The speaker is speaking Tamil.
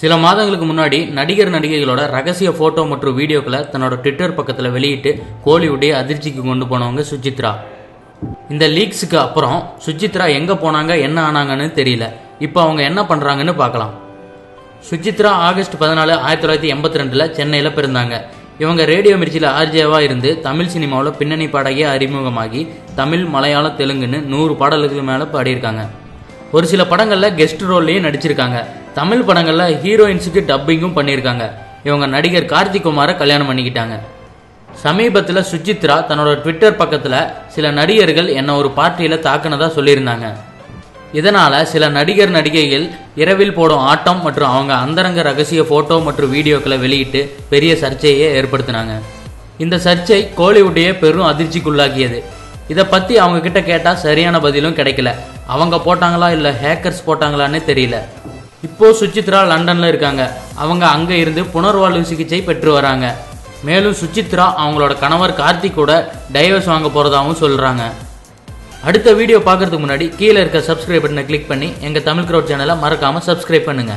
சில மாதங்களுக்கு முன்னாடி நடிகர் நடிகைகளோட ரகசிய போட்டோ மற்றும் வீடியோக்களை தன்னோட ட்விட்டர் பக்கத்தில் வெளியிட்டு கோலிவுட்டை அதிர்ச்சிக்கு கொண்டு போனவங்க சுஜித்ரா. இந்த லீக்ஸுக்கு அப்புறம் சுஜித்ரா எங்க போனாங்க என்ன ஆனாங்கன்னு தெரியல. இப்போ அவங்க என்ன பண்றாங்கன்னு பார்க்கலாம். சுஜித்ரா ஆகஸ்ட் பதினாலு ஆயிரத்தி தொள்ளாயிரத்தி எண்பத்தி ரெண்டுல சென்னையில் பிறந்தாங்க. இவங்க ரேடியோ மிர்ச்சியில் ஆர்ஜேவா இருந்து தமிழ் சினிமாவில் பின்னணி பாடகிய அறிமுகமாகி தமிழ் மலையாளம் தெலுங்குன்னு நூறு பாடல்களுக்கு மேலே பாடியிருக்காங்க. ஒரு சில படங்களில் கெஸ்ட் ரோல்லையும் நடிச்சிருக்காங்க. தமிழ் படங்களில் ஹீரோயின்ஸுக்கு டப்பிங்கும் பண்ணியிருக்காங்க. இவங்க நடிகர் கார்த்திக் குமாரை கல்யாணம் பண்ணிக்கிட்டாங்க. சமீபத்தில் சுஜித்ரா தன்னோட ட்விட்டர் பக்கத்தில் சில நடிகர்கள் என்னை ஒரு பார்ட்டியில் தாக்குனதா சொல்லியிருந்தாங்க. இதனால சில நடிகர் நடிகைகள் இரவில் போடும் ஆட்டம் மற்றும் அவங்க அந்தரங்க ரகசிய போட்டோ மற்றும் வீடியோக்களை வெளியிட்டு பெரிய சர்ச்சையை ஏற்படுத்தினாங்க. இந்த சர்ச்சை கோலிவுட்டையே பெரும் அதிர்ச்சிக்குள்ளாக்கியது. இதை பத்தி அவங்க கிட்ட கேட்டா சரியான பதிலும் கிடைக்கல. அவங்க போட்டாங்களா இல்ல ஹேக்கர்ஸ் போட்டாங்களான்னு தெரியல. இப்போ சுச்சித்ரா லண்டன்ல இருக்காங்க. அவங்க அங்க இருந்து புனர்வாழ்வு சிகிச்சை பெற்று வராங்க. மேலும் சுச்சித்ரா அவங்களோட கணவர் கார்த்திக் கூட டைவர்ஸ் வாங்க போறதாகவும் சொல்றாங்க. அடுத்த வீடியோ பார்க்கறதுக்கு முன்னாடி கீழே இருக்க சப்ஸ்கிரைப் பட்டனை கிளிக் பண்ணி எங்க தமிழ் க்ரௌட் சேனலை மறக்காம சப்ஸ்கிரைப் பண்ணுங்க.